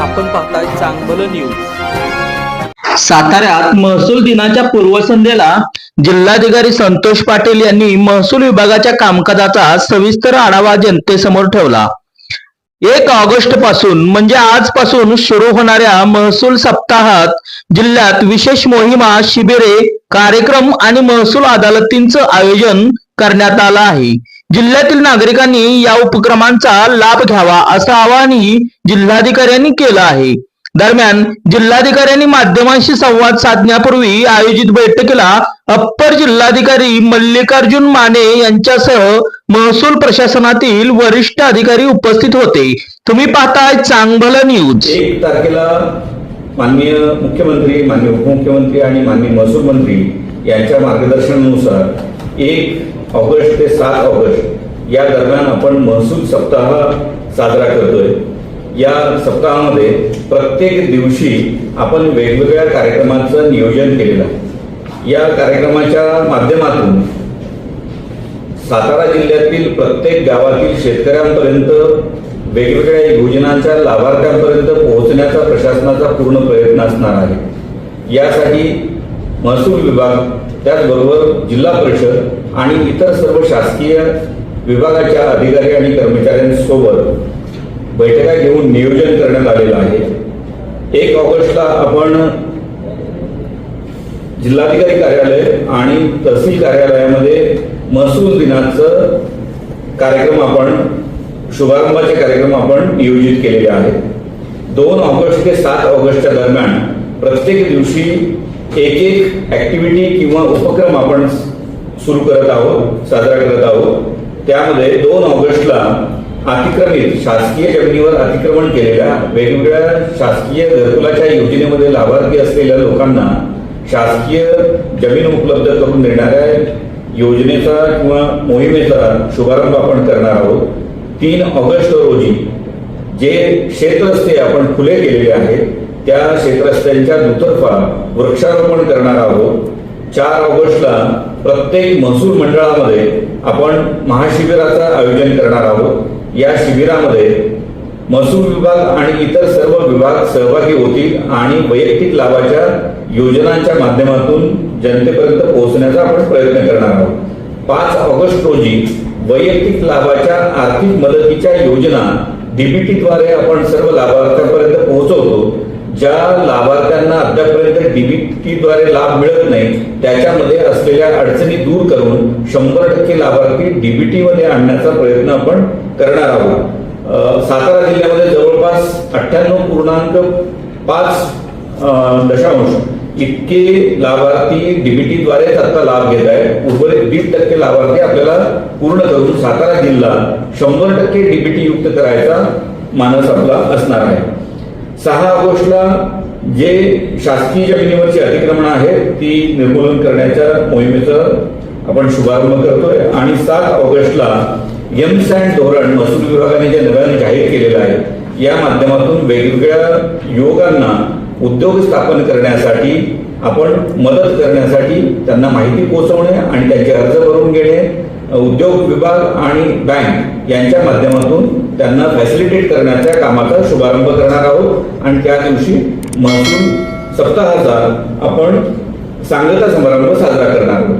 आपण पाहताय चांगलं न्यूज साताऱ्यात महसूल दिनाच्या पूर्वसंध्येला जिल्हाधिकारी संतोष पाटील यांनी महसूल विभागाच्या कामकाजाचा सविस्तर आढावा जनतेसमोर ठेवला. एक ऑगस्टपासून म्हणजे आजपासून सुरू होणाऱ्या महसूल सप्ताहात जिल्ह्यात विशेष मोहिमा शिबिरे कार्यक्रम आणि महसूल अदालतींचं आयोजन करण्यात आलं आहे. जिल्ह्यातील नागरिकांनी या उपक्रमांचा लाभ घ्यावा असं आवाहनही जिल्हाधिकाऱ्यांनी केलं आहे. दरम्यान जिल्हाधिकाऱ्यांनी माध्यमांशी संवाद साधण्यापूर्वी आयोजित बैठकीला अप्पर जिल्हाधिकारी मल्लिकार्जुन माने यांच्यासह महसूल प्रशासनातील वरिष्ठ अधिकारी उपस्थित होते. तुम्ही पाहताय चांगभल न्यूज. एक तारखेला माननीय मुख्यमंत्री माननीय उपमुख्यमंत्री आणि माननीय महसूल मंत्री यांच्या मार्गदर्शनानुसार एक ऑगस्ट ते सात ऑगस्ट या दरम्यान आपण महसूल सप्ताह साजरा करतोय. या सप्ताहामध्ये प्रत्येक दिवशी आपण वेगवेगळ्या कार्यक्रमाचं नियोजन केलेलं आहे. या कार्यक्रमाच्या माध्यमातून सातारा जिल्ह्यातील प्रत्येक गावातील शेतकऱ्यांपर्यंत वेगवेगळ्या योजनांच्या लाभार्थ्यांपर्यंत पोहोचण्याचा प्रशासनाचा पूर्ण प्रयत्न असणार आहे. यासाठी महसूल विभाग त्याचबरोबर जिल्हा परिषद आणि इतर सर्व शासकीय विभागाच्या अधिकारी आणि कर्मचाऱ्यांसोबत बैठका घेऊन नियोजन करण्यात आलेलं आहे. एक ऑगस्टला आपण जिल्हाधिकारी कार्यालय आणि तहसील कार्यालयामध्ये महसूल दिनाचं कार्यक्रम आपण शुभारंभाचे कार्यक्रम आपण नियोजित केलेले आहेत. दोन ऑगस्ट ते सात ऑगस्टच्या दरम्यान प्रत्येक दिवशी एक एक ऍक्टिव्हिटी किंवा उपक्रम आपण सुरू करत आहोत साजरा करत आहोत. त्यामध्ये दोन ऑगस्टला अतिक्रमित शासकीय जमिनीवर अतिक्रमण केलेल्या वेगवेगळ्या शासकीय घरकुलाच्या योजनेमध्ये लाभार्थी असलेल्या लोकांना शासकीय जमीन उपलब्ध करून देणाऱ्या योजनेचा किंवा मोहिमेचा शुभारंभ आपण करणार आहोत. तीन ऑगस्ट रोजी जे क्षेत्रस्ते आपण खुले केलेले आहेत त्या क्षेत्रस्त्यांच्या दुतर्फा वृक्षारोपण करणार आहोत. चार ऑगस्टला प्रत्येक महसूल मंडळामध्ये आपण महाशिबिराचं आयोजन करणार आहोत. या शिबिरामध्ये महसूल विभाग आणि इतर सर्व विभाग सहभागी होतील आणि वैयक्तिक लाभाच्या योजनांच्या माध्यमातून जनतेपर्यंत पोहोचण्याचा आपण प्रयत्न करणार आहोत. पाच ऑगस्ट रोजी वैयक्तिक लाभाच्या आर्थिक मदतीच्या योजना डीबीटीद्वारे आपण सर्व लाभार्थ्यांपर्यंत पोहोचवतो. ज्या लाभार्थ्यांना अद्यापर्यंत डीबीटीद्वारे लाभ मिळत नाही त्याच्यामध्ये असलेल्या अडचणी दूर करून शंभर टक्के लाभार्थी डीबीटी मध्ये आणण्याचा प्रयत्न आपण करणार आहोत. सातारा जिल्ह्यामध्ये जवळपास अठ्ठ्याण्णव पूर्णांक पाच दशांश इतके लाभार्थी डीबीटीद्वारे आता लाभ घेत आहेत. उर्वरित वीस टक्के लाभार्थी आपल्याला पूर्ण करून सातारा जिल्हा शंभर टक्के डीबीटी युक्त करायचा मानस आपला असणार आहे. सहा ऑगस्टला जे शासकीय जमिनीवरची अतिक्रमण आहेत ती निर्मूलन करण्याच्या मोहिमेचं आपण शुभारंभ करतोय. आणि सात ऑगस्टला एम सँड धोरण महसूल विभागाने जे नव्याने जाहीर केलेलं आहे या माध्यमातून वेगवेगळ्या युवकांना उद्योग स्थापन करण्यासाठी आपण मदत करण्यासाठी त्यांना माहिती पोहोचवणे आणि त्यांचे अर्ज भरून घेणे उद्योग विभाग आणि बँक यांच्या माध्यमातून त्यांना फॅसिलिटेट करण्याच्या कामाचा शुभारंभ करणार आहोत. आणि त्या दिवशी महसूल सप्ताहाचा आपण सांगता समारंभ साजरा करणार आहोत.